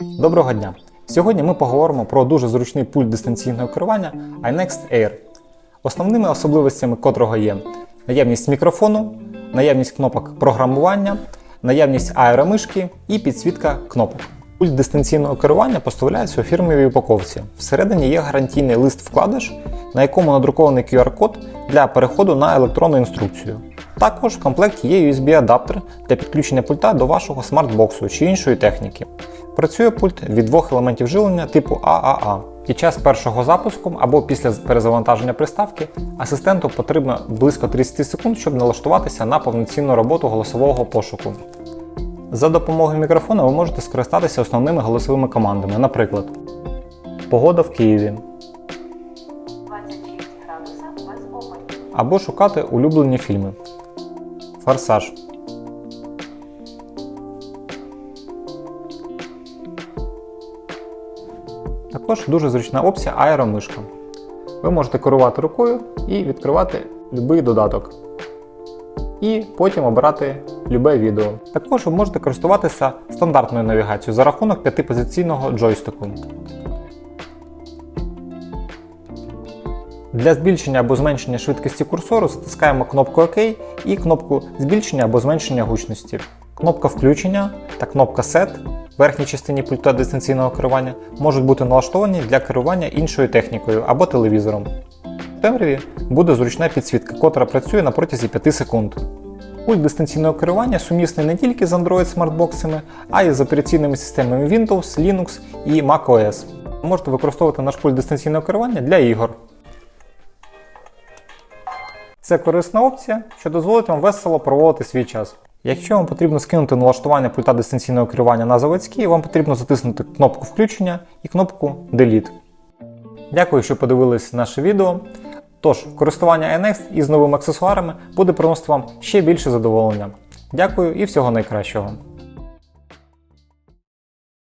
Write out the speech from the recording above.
Доброго дня! Сьогодні ми поговоримо про дуже зручний пульт дистанційного керування iNext Air, основними особливостями котрого є наявність мікрофону, наявність кнопок програмування, наявність аеромишки і підсвітка кнопок. Пульт дистанційного керування поставляється у фірмовій упаковці. Всередині є гарантійний лист-вкладиш, на якому надрукований QR-код для переходу на електронну інструкцію. Також в комплекті є USB-адаптер для підключення пульта до вашого смартбоксу чи іншої техніки. Працює пульт від двох елементів живлення типу AAA. Під час першого запуску або після перезавантаження приставки асистенту потрібно близько 30 секунд, щоб налаштуватися на повноцінну роботу голосового пошуку. За допомогою мікрофона ви можете скористатися основними голосовими командами, наприклад, Погода в Києві 26 градуса без опадів. або шукати улюблені фільми. Форсаж. Також дуже зручна опція аеромишка. Ви можете керувати рукою і відкривати будь-який додаток. І потім обирати любе відео. Також ви можете користуватися стандартною навігацією за рахунок п'ятипозиційного джойстику. Для збільшення або зменшення швидкості курсору затискаємо кнопку ОК і кнопку збільшення або зменшення гучності. Кнопка включення та кнопка SET в верхній частині пульта дистанційного керування можуть бути налаштовані для керування іншою технікою або телевізором. В темряві буде зручна підсвітка, котра працює на протязі 5 секунд. Пульт дистанційного керування сумісний не тільки з Android смартбоксами, а й з операційними системами Windows, Linux і macOS. Можете використовувати наш пульт дистанційного керування для ігор. Це корисна опція, що дозволить вам весело проводити свій час. Якщо вам потрібно скинути налаштування пульта дистанційного керування на заводський, вам потрібно затиснути кнопку включення і кнопку Delete. Дякую, що подивились наше відео. Тож, користування NX із новими аксесуарами буде приносити вам ще більше задоволення. Дякую і всього найкращого.